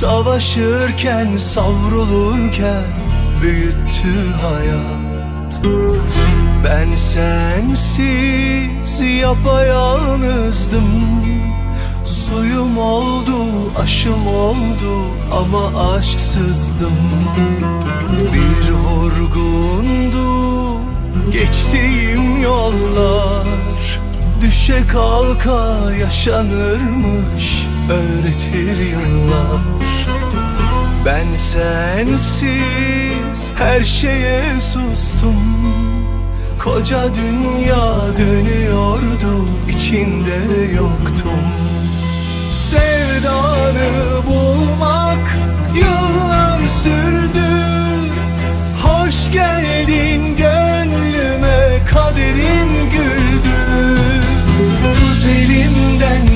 Savaşırken savrulurken büyüttü hayat. Ben sensiz yapayalnızdım. Suyum oldu, aşım oldu ama aşksızdım. Bir vurgundu geçtiğim yollar. Düşe kalka yaşanırmış öğretir yıllar. Ben sensiz her şeye sustum. Koca dünya dönüyordu içinde yoktum. Sevdanı bulmak yıllar sürdü. Hoş geldin gönlüme kaderim güldü. Tut elimden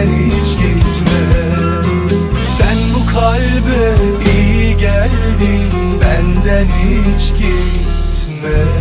sen hiç gitme. Sen bu kalbe iyi geldin Benden hiç gitme.